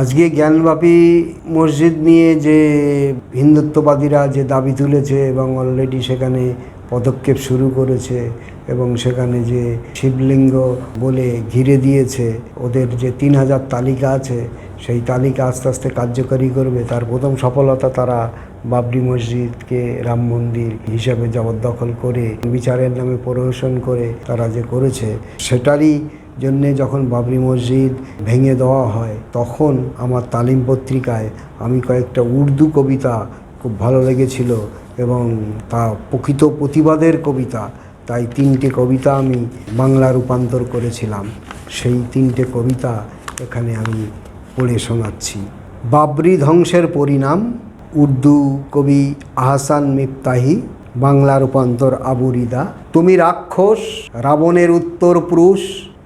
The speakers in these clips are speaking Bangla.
আজকে জ্ঞানবাপী মসজিদ নিয়ে যে হিন্দুত্ববাদীরা যে দাবি তুলেছে এবং অলরেডি সেখানে পদক্ষেপ শুরু করেছে এবং সেখানে যে শিবলিঙ্গ বলে ঘিরে দিয়েছে, ওদের যে তিন হাজার তালিকা আছে, সেই তালিকা আস্তে আস্তে কার্যকরী করবে। তার প্রথম সফলতা তারা বাবরি মসজিদকে রাম মন্দির হিসাবে জবরদখল করে, বিচারের নামে পরিবেশন করে তারা যে করেছে, সেটারই জন্যে যখন বাবরি মসজিদ ভেঙে দেওয়া হয়, তখন আমার তালিম পত্রিকায় আমি কয়েকটা উর্দু কবিতা খুব ভালো লেগেছিল এবং তা প্রকৃত প্রতিবাদের কবিতা। তাই তিনটে কবিতা আমি বাংলা রূপান্তর করেছিলাম। সেই তিনটে কবিতা এখানে আমি পড়ে শোনাচ্ছি। বাবরি ধ্বংসের পরিণাম, উর্দু কবি আহসান মিফতাহি, বাংলা রূপান্তর আবুরিদা তুমি রাক্ষস, রাবণের উত্তর পুরুষ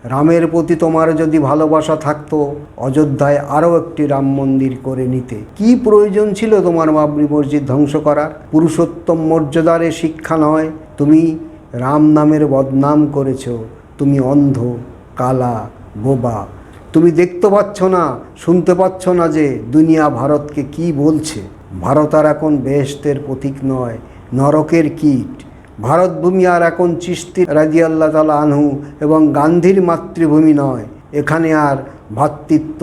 রামের প্রতি তোমার যদি ভালোবাসা থাকতো, অযোধ্যায় আরও একটি রাম মন্দির করে নিতে। কি প্রয়োজন ছিল তোমার বাবরি মসজিদ ধ্বংস করার? পুরুষোত্তম মর্যাদারে শিক্ষা নয়। তুমি রাম নামের বদনাম করেছ। তুমি অন্ধ, কালা, বোবা। তুমি দেখতে পাচ্ছ না, শুনতে পাচ্ছ না যে দুনিয়া ভারতকে কি বলছে। ভারত আর এখন বেহেস্তের প্রতীক নয়, নরকের কীট। ভারতভূমি আর এখন চিস্তি রাজি আল্লাহ তালা আনহু এবং গান্ধীর মাতৃভূমি নয়। এখানে আর ভ্রাতৃত্ব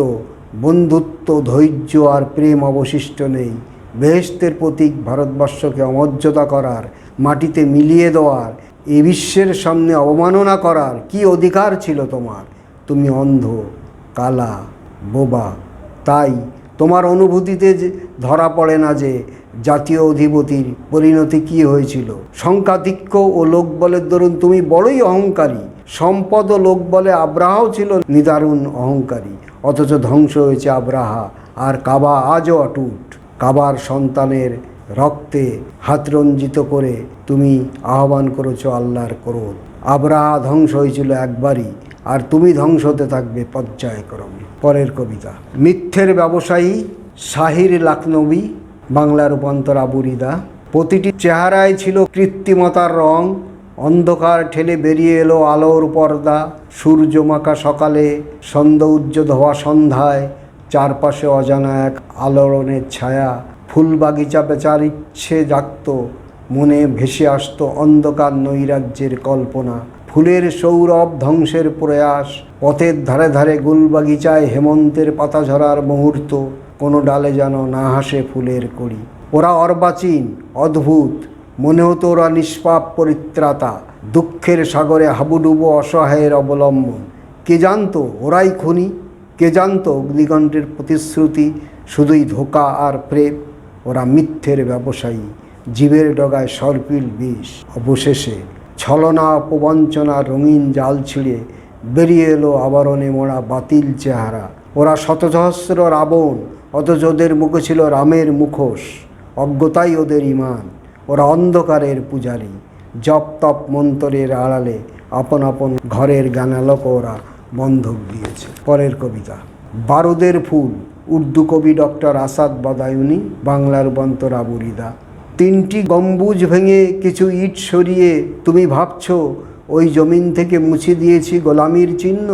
বন্ধুত্ব, ধৈর্য আর প্রেম অবশিষ্ট নেই। বেহেস্তের প্রতীক ভারতবর্ষকে অমর্যাদা করার, মাটিতে মিলিয়ে দেওয়ার, এ বিশ্বের সামনে অবমাননা করার কি অধিকার ছিল তোমার? তুমি অন্ধ, কালা, বোবা, তাই তোমার অনুভূতিতে যে ধরা পড়ে না যে জাতীয় অধিপতির পরিণতি কি হয়েছিল? সংখ্যাধিক্য ও লোকবলের দরুন তুমি বড়ই অহংকারী। সম্পদ ও লোকবলে আব্রাহাও ছিল নিদারুণ অহংকারী। অথচ ধ্বংস হয়েছে আব্রাহা, আর কাবা আজও অটুট। কাবার সন্তানের রক্তে হাত রঞ্জিত করে তুমি আহ্বান করেছ আল্লাহর ক্রোধ। আব্রাহা ধ্বংস হয়েছিল একবারই। আর তুমি ধ্বংস হতে থাকবে পর্যায়ক্রমে। পরের কবিতা। মিথ্যের ব্যবসায়ী শাহির লাকনবী বাংলা রূপান্তর আবুরিদা। প্রতিটি চেহারায় ছিল কৃত্রিমতার রং। অন্ধকার ঠেলে বেরিয়ে এলো আলোর পর্দা। সূর্যমাকা সকালে সন্ধ্যা হওয়া সন্ধ্যায়। চারপাশে অজানা এক আলোড়নের ছায়া। ফুল বাগিচা বেচার ইচ্ছে জাগত। মনে ভেসে আসতো অন্ধকার নৈরাজ্যের কল্পনা। ফুলের সৌরভ ধ্বংসের প্রয়াস। পথের ধারে ধারে গুলবাগিচায় হেমন্তের পাতা ঝরার মুহূর্ত। কোনো ডালে যেন না হাসে ফুলের কড়ি। ওরা অর্বাচীন, অদ্ভুত। মনে হতো ওরা নিষ্পাপ পরিত্রাতা। দুঃখের সাগরে হাবুডুবো অসহায়ের অবলম্বন। কে জানতো ওরাই খুনি? কে জানতো অগ্নিকণ্ঠের প্রতিশ্রুতি? শুধুই ধোকা আর প্রেম। ওরা মিথ্যের ব্যবসায়ী। জীবের ডগায় সর্পিল বিষ। অবশেষে ছলনা প্রবঞ্চনার রঙিন জাল ছিঁড়ে বেরিয়ে এলো আবরণে মোড়া বাতিল চেহারা। ওরা শতসহস্র রাবণ, অথচ ওদের মুখে ছিল রামের মুখোশ, অজ্ঞতাই ওদের ইমান। ওরা অন্ধকারের পূজারী, জপ তপ মন্তরের আড়ালে আপন আপন ঘরের গানালক ওরা বন্ধক দিয়েছে। পরের কবিতা, বারুদের ফুল, উর্দু কবি ডক্টর আসাদ বাদায়ুনি, বাংলার বন্তর আবুরিদা তিনটি গম্বুজ ভেঙে কিছু ইট সরিয়ে তুমি ভাবছ, ওই জমিন থেকে মুছে দিয়েছি গোলামির চিহ্ন,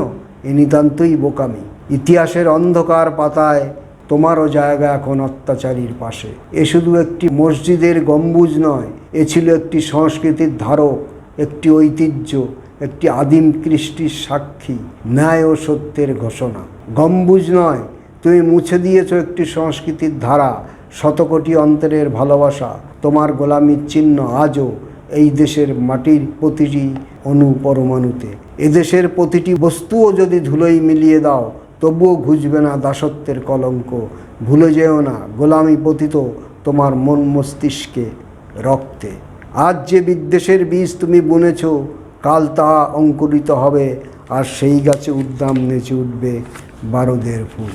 এ নিতান্তই বোকামি। ইতিহাসের অন্ধকার পাতায় তোমারও জায়গা এখন অত্যাচারীর পাশে। এ শুধু একটি মসজিদের গম্বুজ নয়, এ ছিল একটি সংস্কৃতির ধারক, একটি ঐতিহ্য, একটি আদিম কৃষ্টির সাক্ষী, ন্যায় ও সত্যের ঘোষণা। গম্বুজ নয়, তুমি মুছে দিয়েছ একটি সংস্কৃতির ধারা, শতকোটি অন্তরের ভালোবাসা তোমার গোলামির চিহ্ন আজও এই দেশের মাটির প্রতিটি অনু পরমাণুতে। এদেশের প্রতিটি বস্তুও যদি ধুলোই মিলিয়ে দাও, তবুও ঘুচবে না দাসত্বের কলঙ্ক। ভুলে যেও না, গোলামি পতিত তোমার মন মস্তিষ্কে রক্তে। আজ যে বিদ্বেষের বীজ তুমি বুনেছ, কাল তা অঙ্কুরিত হবে, আর সেই গাছে উদ্দাম নেচে উঠবে বারোদের ফুল।